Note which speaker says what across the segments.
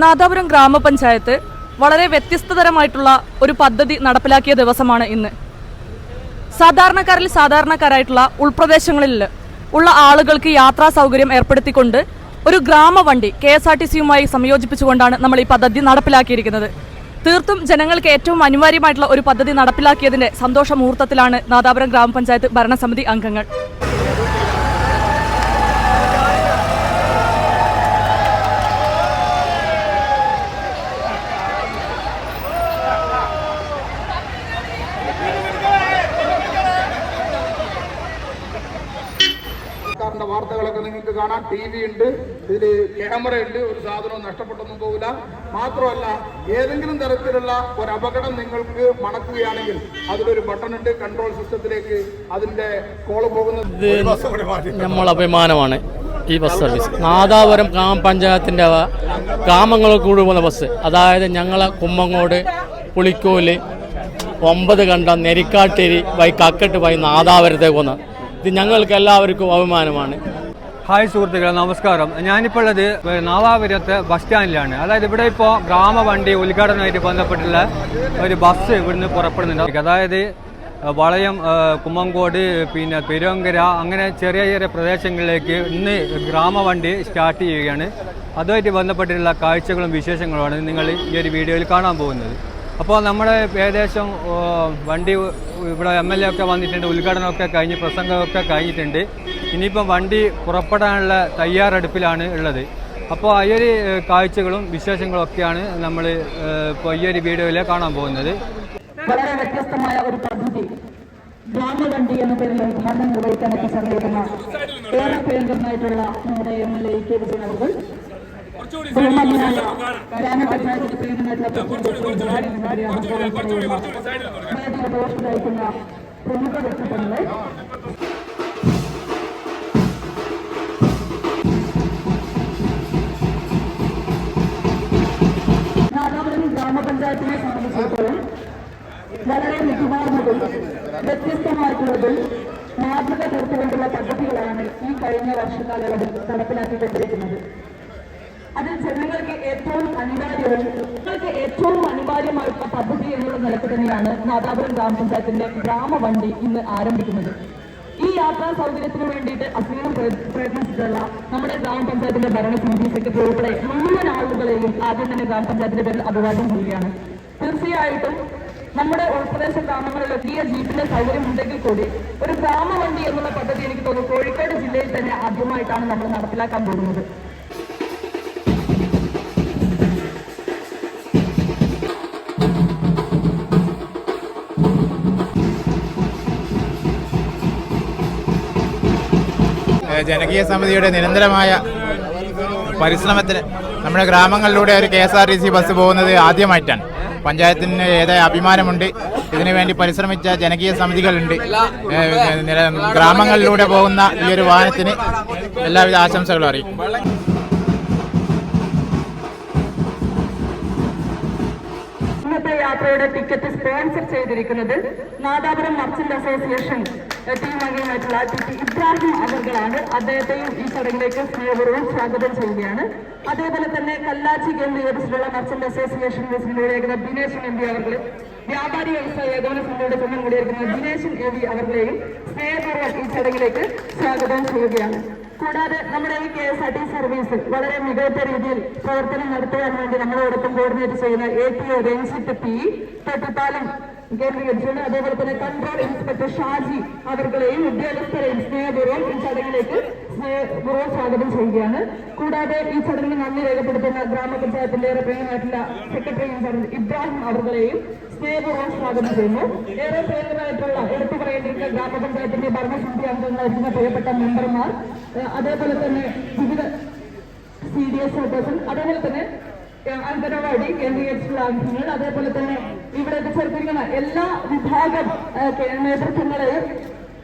Speaker 1: നാദാപുരം ഗ്രാമപഞ്ചായത്ത് വളരെ വ്യത്യസ്തതരമായിട്ടുള്ള ഒരു പദ്ധതി നടപ്പിലാക്കിയ ദിവസമാണ് ഇന്ന്. സാധാരണക്കാരിൽ സാധാരണക്കാരായിട്ടുള്ള ഉൾപ്രദേശങ്ങളിൽ ഉള്ള ആളുകൾക്ക് യാത്രാ സൗകര്യം ഏർപ്പെടുത്തിക്കൊണ്ട് ഒരു ഗ്രാമവണ്ടി കെ എസ് ആർ ടി സിയുമായി സംയോജിപ്പിച്ചുകൊണ്ടാണ് നമ്മൾ ഈ പദ്ധതി നടപ്പിലാക്കിയിരിക്കുന്നത്. തീർത്തും ജനങ്ങൾക്ക് ഏറ്റവും അനിവാര്യമായിട്ടുള്ള ഒരു പദ്ധതി നടപ്പിലാക്കിയതിന്റെ സന്തോഷ മുഹൂർത്തത്തിലാണ് നാദാപുരം ഗ്രാമപഞ്ചായത്ത് ഭരണസമിതി അംഗങ്ങൾ
Speaker 2: സർക്കാരിന്റെ വാർത്തകളൊക്കെ നിങ്ങൾക്ക് കാണാം. ടി വി ഉണ്ട് ഇതിൽ ക്യാമറ ഉണ്ട് ഒരു സാധനവും നഷ്ടപ്പെട്ടൊന്നും പോകില്ല മാത്രമല്ല ഏതെങ്കിലും തരത്തിലുള്ള ഒരു അപകടം നിങ്ങൾക്ക് മണക്കുകയാണെങ്കിൽ അതിലൊരു ബട്ടൺ ഉണ്ട് കൺട്രോൾ സിസ്റ്റത്തിലേക്ക് അതിന്റെ കോൾ പോകുന്നത്.
Speaker 3: നമ്മൾ അഭിമാനമാണ് ഈ ബസ് സർവീസ് നാദാപുരം ഗ്രാമപഞ്ചായത്തിന്റെ ഗ്രാമങ്ങൾ കൂടി പോകുന്ന ബസ് അതായത് ഞങ്ങളെ കുമ്മങ്ങോട് പുളിക്കോൽ ഒമ്പത് കണ്ട നെരിക്കാട്ടേരി വൈ കക്കട്ട് വൈ നാദാപുരത്തേക്ക് പോകുന്ന ഇത് ഞങ്ങൾക്ക് എല്ലാവർക്കും അഭിമാനമാണ്.
Speaker 4: ഹായ് സുഹൃത്തുക്കളെ നമസ്കാരം. ഞാനിപ്പോൾ ഉള്ളത് നാദാപുരത്തെ ബസ് സ്റ്റാൻഡിലാണ് അതായത് ഇവിടെ ഇപ്പോൾ ഗ്രാമവണ്ടി ഉദ്ഘാടനമായിട്ട് ബന്ധപ്പെട്ടുള്ള ഒരു ബസ് ഇവിടുന്ന് പുറപ്പെടുന്നുണ്ട്. അതായത് വളയം കുമ്മങ്കോട് പിന്നെ പെരുവങ്കര അങ്ങനെ ചെറിയ ചെറിയ പ്രദേശങ്ങളിലേക്ക് ഇന്ന് ഗ്രാമവണ്ടി സ്റ്റാർട്ട് ചെയ്യുകയാണ്. അതുമായിട്ട് ബന്ധപ്പെട്ടിട്ടുള്ള കാഴ്ചകളും വിശേഷങ്ങളുമാണ് നിങ്ങൾ ഈ ഒരു വീഡിയോയിൽ കാണാൻ പോകുന്നത്. അപ്പോൾ നമ്മുടെ ഏകദേശം വണ്ടി ഇവിടെ എം എൽ എ ഒക്കെ വന്നിട്ടുണ്ട് ഉദ്ഘാടനമൊക്കെ കഴിഞ്ഞ് പ്രസംഗമൊക്കെ കഴിഞ്ഞിട്ടുണ്ട്. ഇനിയിപ്പം വണ്ടി പുറപ്പെടാനുള്ള തയ്യാറെടുപ്പിലാണ് ഉള്ളത്. അപ്പോൾ ഈ കാഴ്ചകളും വിശേഷങ്ങളും ഒക്കെയാണ് നമ്മൾ ഇപ്പോൾ ഈ ഒരു വീഡിയോയിൽ കാണാൻ പോകുന്നത്.
Speaker 5: വളരെ വ്യത്യസ്തമായ ഒരു പദ്ധതി. ഗ്രാമവണ്ടി എന്ന പേരിൽ ഉദ്ഘാടനം നിർവഹിക്കാനൊക്കെ ശ്രമിക്കുന്ന ഏറെ പ്രിയങ്കരനായിട്ടുള്ള നമ്മുടെ M L A K Vijayan അവർ പ്രമുഖ വ്യക്തിത്വങ്ങളെ ഗ്രാമപഞ്ചായത്തിനെ സംബന്ധിച്ചിടത്തോളം വളരെ മികവാർന്നതും വ്യത്യസ്തമായിട്ടുള്ളതും മാതൃക തീർത്തുകൊണ്ടുള്ള പദ്ധതികളാണ് ഈ കഴിഞ്ഞ വർഷകാലയളവിൽ നടപ്പിലാക്കിക്കൊണ്ടിരിക്കുന്നത്. അതിൽ ജനങ്ങൾക്ക് ഏറ്റവും അനിവാര്യവും ജനങ്ങൾക്ക് ഏറ്റവും അനിവാര്യമായിട്ടുള്ള പദ്ധതി എന്നുള്ള നിലയ്ക്ക് തന്നെയാണ് നാദാപുരം ഗ്രാമപഞ്ചായത്തിന്റെ ഗ്രാമവണ്ടി ഇന്ന് ആരംഭിക്കുന്നത്. ഈ യാത്രാ സൗകര്യത്തിന് വേണ്ടിയിട്ട് അസീനം പ്രയത്നിച്ചിട്ടുള്ള നമ്മുടെ ഗ്രാമപഞ്ചായത്തിന്റെ ഭരണസമിതി സെക്രട്ടറി ഉൾപ്പെടെ മുഴുവൻ ആളുകളെയും ആദ്യം തന്നെ ഗ്രാമപഞ്ചായത്തിന്റെ പേരിൽ അഭിവാദ്യം ചെയ്യുകയാണ്. തീർച്ചയായിട്ടും നമ്മുടെ ഉൾപ്രദേശ ഗ്രാമങ്ങളിൽ വലിയ ജീപ്പിന്റെ സൗകര്യം ഉണ്ടെങ്കിൽ കൂടി ഒരു ഗ്രാമവണ്ടി എന്നുള്ള പദ്ധതി എനിക്ക് തോന്നുന്നു കോഴിക്കോട് ജില്ലയിൽ തന്നെ ആദ്യമായിട്ടാണ് നമ്മൾ നടപ്പിലാക്കാൻ പോകുന്നത്.
Speaker 6: ജനകീയ സമിതിയുടെ നിരന്തരമായ പരിശ്രമത്തിന് നമ്മുടെ ഗ്രാമങ്ങളിലൂടെ ഒരു K S R T C bus പോകുന്നത് ആദ്യമായിട്ടാണ്. പഞ്ചായത്തിന് ഏതായ അഭിമാനമുണ്ട്. ഇതിനുവേണ്ടി പരിശ്രമിച്ച ജനകീയ സമിതികളുണ്ട്. ഗ്രാമങ്ങളിലൂടെ പോകുന്ന ഈ ഒരു വാഹനത്തിന് എല്ലാവിധ ആശംസകളും അറിയിക്കും
Speaker 5: യാത്രയുടെ ടിക്കറ്റ് സ്പോൺസർ ചെയ്തിരിക്കുന്നത് Nadapuram merchant association A, team അംഗമായിട്ടുള്ള T T Ibrahim അവർകളാണ്. അദ്ദേഹത്തെയും ഈ ചടങ്ങിലേക്ക് സ്നേഹപൂർവം സ്വാഗതം ചെയ്യുകയാണ്. അതേപോലെ തന്നെ Kallachi കേന്ദ്രീകരിച്ചിട്ടുള്ള merchant association president Dineshan M. P. അവർ വ്യാപാരി വ്യവസായ ഏകോപന സമിതിയുടെ ചുമം കൂടിയിരിക്കുന്ന ദിനേശൻ എ. വി. അവരുടെയും സ്നേഹപൂർവം ഈ ചടങ്ങിലേക്ക് സ്വാഗതം ചെയ്യുകയാണ്. കൂടാതെ നമ്മുടെ ഈ K S R T service വളരെ മികച്ച രീതിയിൽ പ്രവർത്തനം നടത്തുവാൻ വേണ്ടി നമ്മളോടൊപ്പം കോർഡിനേറ്റ് ചെയ്യുന്ന A T O Ranjith P Thottilpalam കേന്ദ്രീകരിച്ചുകൊണ്ട് അതേപോലെ തന്നെ കൺട്രോൾ ഇൻസ്പെക്ടർ ഷാജി അവർകളെയും ഉദ്യോഗസ്ഥരെയും സ്നേഹപൂർവം ഈ ചടങ്ങിലേക്ക് സ്നേഹപൂർവം സ്വാഗതം ചെയ്യുകയാണ്. കൂടാതെ ഈ ചടങ്ങിൽ നന്ദി രേഖപ്പെടുത്തുന്ന ഗ്രാമപഞ്ചായത്തിന്റെ പ്രിയമായിട്ടുള്ള സെക്രട്ടറി ഇബ്രാഹിം അവർകളെയും സ്നേഹപൂർവം സ്വാഗതം ചെയ്യുന്നു. ഏറെ പ്രിയങ്കരായിട്ടുള്ള എടുത്തു പറയേണ്ടിയിരിക്കുന്ന ഗ്രാമപഞ്ചായത്തിന്റെ ഭരണസമിതി അംഗങ്ങളായിരിക്കുന്ന പ്രിയപ്പെട്ട മെമ്പർമാർ അതേപോലെ തന്നെ വിവിധ സി ഡി എസ് ഓഫീസർ അതേപോലെ തന്നെ അംഗനവാടി കേന്ദ്രീകരിച്ചിട്ടുള്ള അംഗങ്ങൾ അതേപോലെ തന്നെ ഇവിടെ ചേർത്തിരിക്കുന്ന എല്ലാ വിഭാഗം നേതൃത്വങ്ങളെയും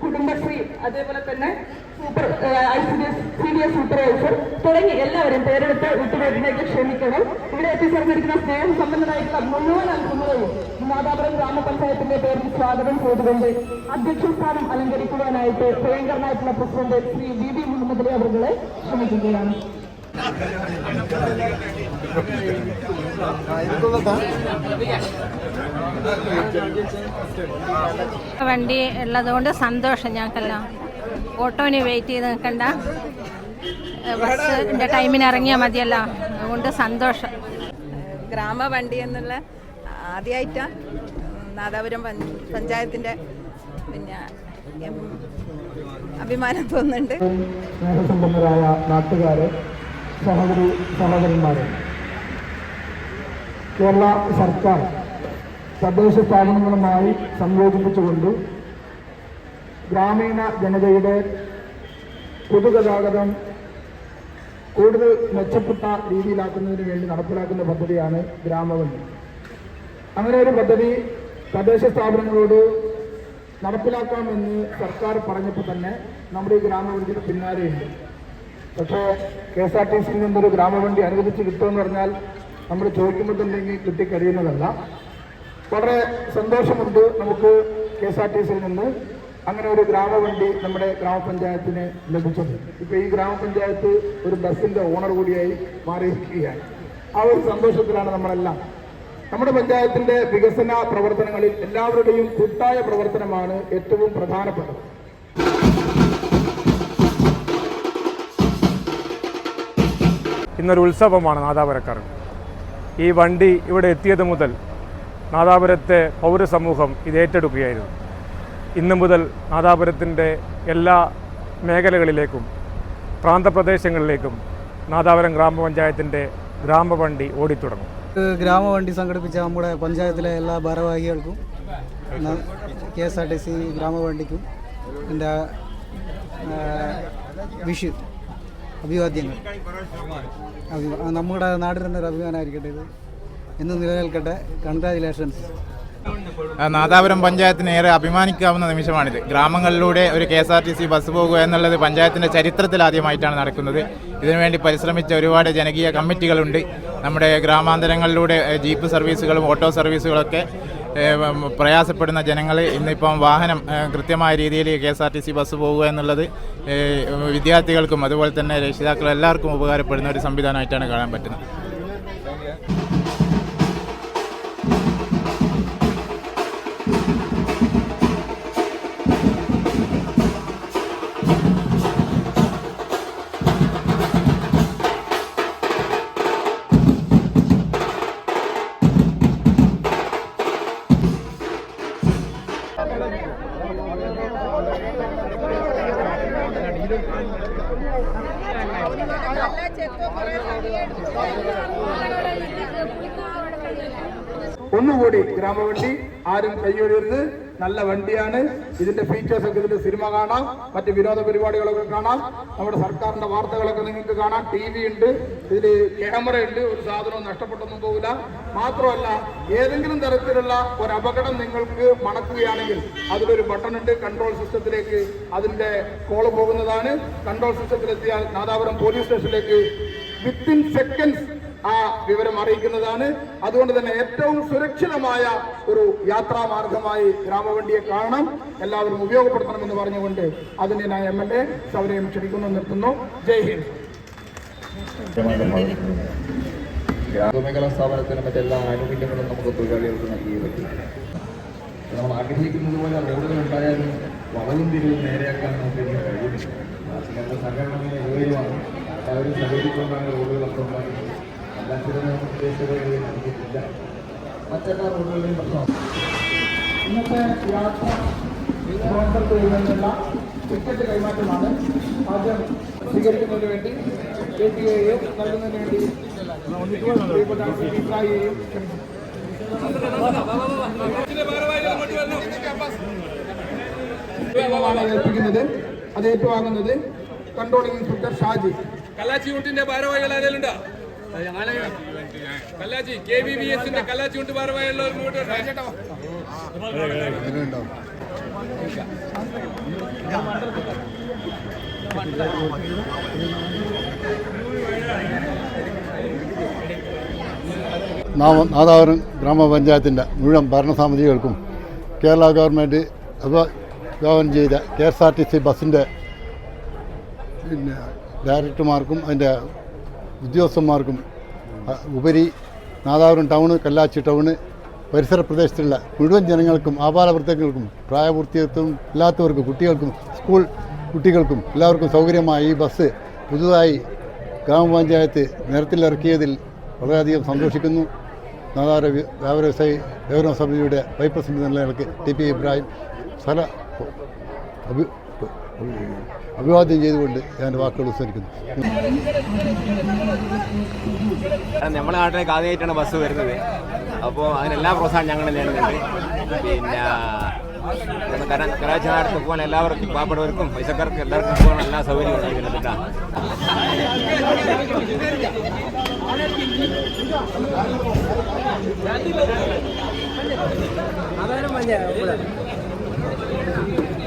Speaker 5: കുടുംബശ്രീ അതേപോലെ തന്നെ super I C D S C D S supervisor തുടങ്ങി എല്ലാവരും പേരെടുത്ത് വിട്ടുവരുന്നതിലേക്ക് ക്ഷമിക്കണം ഇവിടെ എത്തിച്ചേർന്നിരിക്കുന്ന സ്നേഹസമ്പന്നരായിട്ടുള്ള മുഴുവൻ അംഗങ്ങളെയും മാതാപുരം ഗ്രാമപഞ്ചായത്തിന്റെ പേരിൽ സ്വാഗതം ചെയ്തുകൊണ്ട് അധ്യക്ഷ സ്ഥാനം അലങ്കരിക്കുവാനായിട്ട് പ്രിയങ്കരനായിട്ടുള്ള president Shri B B Muhammad Ali അവരുടെ ക്ഷണിക്കുകയാണ്.
Speaker 7: വണ്ടി ഉള്ളതുകൊണ്ട് സന്തോഷം ഞങ്ങൾക്കെല്ലാം. ഓട്ടോന് വെയിറ്റ് ചെയ്ത് നിൽക്കണ്ട. ബസ്സിന്റെ ടൈമിന് ഇറങ്ങിയാൽ മതിയല്ലോ. അതുകൊണ്ട് സന്തോഷം.
Speaker 8: ഗ്രാമ വണ്ടി എന്നുള്ള ആദ്യമായിട്ടാണ് നാദാപുരം പഞ്ചായത്തിന്റെ പഞ്ചായത്തിന്റെ പിന്നെ അഭിമാനം തോന്നുന്നുണ്ട്.
Speaker 2: സ്നേഹസമ്പന്നരായ നാട്ടുകാരെ സഹോദരി സഹോദരന്മാരെ കേരള സർക്കാർ തദ്ദേശ സ്ഥാപനങ്ങളുമായി സംയോജിപ്പിച്ചുകൊണ്ട് ഗ്രാമീണ ജനതയുടെ പൊതുഗതാഗതം കൂടുതൽ മെച്ചപ്പെട്ട രീതിയിലാക്കുന്നതിന് വേണ്ടി നടപ്പിലാക്കുന്ന പദ്ധതിയാണ് ഗ്രാമവണ്ടി അങ്ങനെ ഒരു പദ്ധതി തദ്ദേശ സ്ഥാപനങ്ങളോട് നടപ്പിലാക്കാമെന്ന് സർക്കാർ പറഞ്ഞപ്പോൾ തന്നെ നമ്മുടെ ഈ ഗ്രാമവണ്ടിക്ക് പിന്നാലെയുണ്ട്. പക്ഷേ കെ എസ് ആർ ടി സിയിൽ നിന്നൊരു ഗ്രാമവണ്ടി അനുവദിച്ച് കിട്ടുമെന്ന് പറഞ്ഞാൽ നമ്മൾ ചോദിക്കുമ്പോൾ തന്നെ കിട്ടിക്കഴിയുന്നതല്ല. വളരെ സന്തോഷമുണ്ട് നമുക്ക് കെ എസ് ആർ ടി സിയിൽ നിന്ന് അങ്ങനെ ഒരു ഗ്രാമവണ്ടി നമ്മുടെ ഗ്രാമപഞ്ചായത്തിന് ലഭിച്ചത്. ഇപ്പൊ ഈ ഗ്രാമപഞ്ചായത്ത് ഒരു ബസ്സിന്റെ ഓണർ കൂടിയായി മാറിയിരിക്കുകയാണ്. ആ ഒരു സന്തോഷത്തിലാണ് നമ്മളെല്ലാം. നമ്മുടെ പഞ്ചായത്തിന്റെ വികസന പ്രവർത്തനങ്ങളിൽ എല്ലാവരുടെയും കൂട്ടായ പ്രവർത്തനമാണ് ഏറ്റവും പ്രധാനപ്പെട്ടത്.
Speaker 9: ഇന്നൊരു ഉത്സവമാണ് നാദാപുരക്കാർ. ഈ വണ്ടി ഇവിടെ എത്തിയത് മുതൽ നാദാപുരത്തെ പൗരസമൂഹം ഇത് ഏറ്റെടുക്കുകയായിരുന്നു. ഇന്നു മുതൽ നാദാപുരത്തിന്റെ എല്ലാ മേഖലകളിലേക്കും പ്രാന്തപ്രദേശങ്ങളിലേക്കും നാദാപുരം ഗ്രാമപഞ്ചായത്തിന്റെ ഗ്രാമവണ്ടി ഓടിത്തുടങ്ങും.
Speaker 10: ഗ്രാമവണ്ടി സംഘടിപ്പിച്ച നമ്മുടെ പഞ്ചായത്തിലെ എല്ലാ ഭാരവാഹികൾക്കും K S R T C ഗ്രാമവണ്ടിക്കും എന്റെ വിഷു അഭിവാദ്യങ്ങൾ. നമ്മുടെ തന്നെ ഒരു അഭിമാനമായിരിക്കട്ടെ ഇത്. എന്ന് നിലനിൽക്കട്ടെ കൺഗ്രാജുലേഷൻസ്
Speaker 6: നാദാപുരം പഞ്ചായത്തിന് ഏറെ അഭിമാനിക്കാവുന്ന നിമിഷമാണിത്. ഗ്രാമങ്ങളിലൂടെ ഒരു K S R T C bus പോകുക എന്നുള്ളത് പഞ്ചായത്തിന്റെ ചരിത്രത്തിൽ ആദ്യമായിട്ടാണ് നടക്കുന്നത്. ഇതിനുവേണ്ടി പരിശ്രമിച്ച ഒരുപാട് ജനകീയ കമ്മിറ്റികളുണ്ട്. നമ്മുടെ ഗ്രാമാന്തരങ്ങളിലൂടെ ജീപ്പ് സർവീസുകളും ഓട്ടോ സർവീസുകളൊക്കെ പ്രയാസപ്പെടുന്ന ജനങ്ങൾ ഇന്നിപ്പം വാഹനം കൃത്യമായ രീതിയിൽ K S R T C bus പോകുക എന്നുള്ളത് വിദ്യാർത്ഥികൾക്കും അതുപോലെ തന്നെ രക്ഷിതാക്കളും എല്ലാവർക്കും ഉപകാരപ്പെടുന്ന ഒരു സംവിധാനമായിട്ടാണ് കാണാൻ പറ്റുന്നത്.
Speaker 2: ഗ്രാമവണ്ടി ആരും കൈയൊഴിയരുത്. നല്ല വണ്ടിയാണ്. ഇതിന്റെ ഫീച്ചേഴ്സ് ഒക്കെ ഇതിന്റെ സിനിമ കാണാം. മറ്റ് വിനോദ പരിപാടികളൊക്കെ കാണാം. നമ്മുടെ സർക്കാരിന്റെ വാർത്തകളൊക്കെ നിങ്ങൾക്ക് കാണാം. ടി വി ഉണ്ട്. ഇതിൽ ക്യാമറ ഉണ്ട്. ഒരു സാധനവും നഷ്ടപ്പെട്ടൊന്നും പോകില്ല മാത്രമല്ല ഏതെങ്കിലും തരത്തിലുള്ള ഒരു അപകടം നിങ്ങൾക്ക് മണക്കുകയാണെങ്കിൽ അതിലൊരു ബട്ടൺ ഉണ്ട്. കൺട്രോൾ സിസ്റ്റത്തിലേക്ക് അതിന്റെ കോൾ പോകുന്നതാണ്. കൺട്രോൾ സിസ്റ്റത്തിലെത്തിയാൽ നാദാപുരം പോലീസ് സ്റ്റേഷനിലേക്ക് വിത്തിൻ സെക്കൻഡ്സ് ആ വിവരം അറിയിക്കുന്നതാണ്. അതുകൊണ്ട് തന്നെ ഏറ്റവും സുരക്ഷിതമായ ഒരു യാത്രാ മാർഗമായി ഗ്രാമവണ്ടിയെ കാണണം. എല്ലാവരും ഉപയോഗപ്പെടുത്തണമെന്ന് പറഞ്ഞുകൊണ്ട് അതിന് ഞാൻ എം എൽ എ സൗരയും ക്ഷണിക്കുന്നു നിർത്തുന്നു. ജയ് ഹിന്ദ്.
Speaker 11: ഗ്രാമമേഖലാ സ്ഥാപനത്തിന് മറ്റെല്ലാ ആനുകൂല്യങ്ങളും നമുക്ക് തൊഴിലാളികൾക്ക് നൽകിയേ പറ്റും. നമ്മൾ ആഗ്രഹിക്കുന്നത് പോലെ റോഡുകൾ ഉണ്ടായാലും വളവും തിരിവും നേരെയാക്കാൻ നമുക്ക് ഇനി കഴിയുന്നില്ല. സഹകരണത്തിന് ഏഴുമാണ് എല്ലാവരും സഹകരിച്ചുകൊണ്ടാണ് റോഡുകളൊക്കെ ഉണ്ടാക്കുന്നത്. റോഡുകളിലും പ്രശ്നമാണ്
Speaker 2: ഇന്നത്തെ യാത്ര സ്പോൺസർ നിന്നുള്ള ടിക്കറ്റ് കൈമാറ്റമാണ് ആദ്യം സ്വീകരിക്കുന്നതിന് വേണ്ടി കെ ടി എയും നൽകുന്നതിന് വേണ്ടി ഏൽപ്പിക്കുന്നത് അത് ഏറ്റുവാങ്ങുന്നത് കൺട്രോളിംഗ് ഇൻസ്പെക്ടർ ഷാജി.
Speaker 12: കല്ലാച്ചി യൂണിറ്റിന്റെ ഭാരവാഹികൾ ആരെങ്കിലും കല്ലാച്ചി കെ ബി ബി എസിന്റെ കല്ലാച്ചി കൊണ്ട് ഭാരവാഹികളുള്ള ഇങ്ങോട്ട്
Speaker 13: നാമ- നാദാപുരം ഗ്രാമപഞ്ചായത്തിന്റെ മുഴുവൻ ഭരണസമിതികൾക്കും കേരള ഗവൺമെന്റ് വിഭാവനം ചെയ്ത K S R T C ബസ്സിന്റെ പിന്നെ ഡയറക്ടർമാർക്കും അതിന്റെ ഉദ്യോഗസ്ഥന്മാർക്കും ഉപരി നാദാപുരം ടൗണ് കല്ലാച്ചി ടൗണ് പരിസര പ്രദേശത്തുള്ള മുഴുവൻ ജനങ്ങൾക്കും ആപാലവൃത്തങ്ങൾക്കും പ്രായപൂർത്തിയത്വം ഇല്ലാത്തവർക്കും കുട്ടികൾക്കും സ്കൂൾ കുട്ടികൾക്കും എല്ലാവർക്കും സൗകര്യമായ ഈ ബസ് പുതുതായി ഗ്രാമപഞ്ചായത്ത് നിരത്തിലിറക്കിയതിൽ വളരെയധികം സന്തോഷിക്കുന്നു. നാദാപുര വ്യ- വ്യാപാര വ്യവസായി വ്യവഹാര സമിതിയുടെ vice president T P Ibrahim സ്ഥല അഭിവാദ്യം ചെയ്തുകൊണ്ട് ഞാൻ വാക്കുകൾ ഉത്സരിക്കുന്നു
Speaker 14: നമ്മുടെ നാട്ടിലേക്ക് ആദ്യമായിട്ടാണ് ബസ് വരുന്നത്. അപ്പോൾ അതിനെല്ലാ പ്രോത്സാഹനം ഞങ്ങൾ നേടുന്നുണ്ട് പിന്നെ കരാച്ചി നാട്ടിൽ പോകാൻ എല്ലാവർക്കും പാവപ്പെട്ടവർക്കും പൈസക്കാർക്കും എല്ലാവർക്കും പോകാൻ എല്ലാ സൗകര്യവും ഉണ്ടായിരുന്നു കേട്ടോ.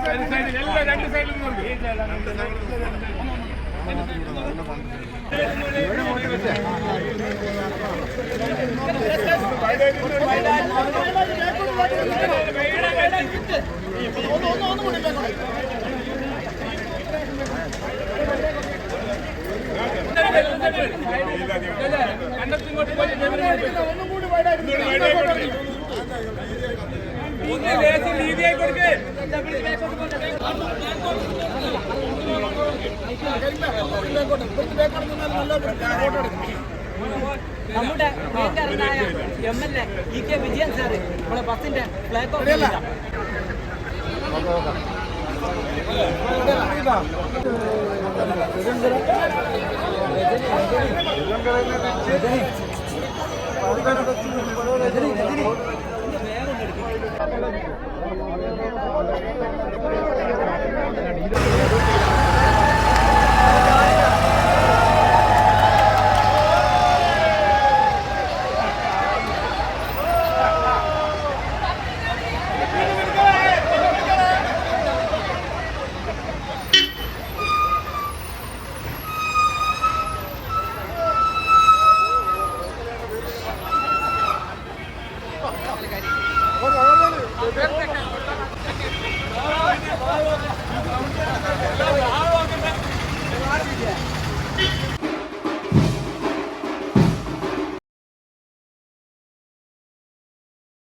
Speaker 10: കല്ലാച്ചി മാത്രമാണ്
Speaker 12: രണ്ട് സൈഡിൽ നോക്കി കണ്ടത്തിങ്ങോട്ട് പോയി. രീതിയായി കൊടുക്കേ
Speaker 5: നമ്മുടെ പ്രിയങ്കരനായ M L A E K Vijayan sir നമ്മുടെ ബസിന്റെ ഫ്ലാഗ് ഓഫ്
Speaker 12: Thank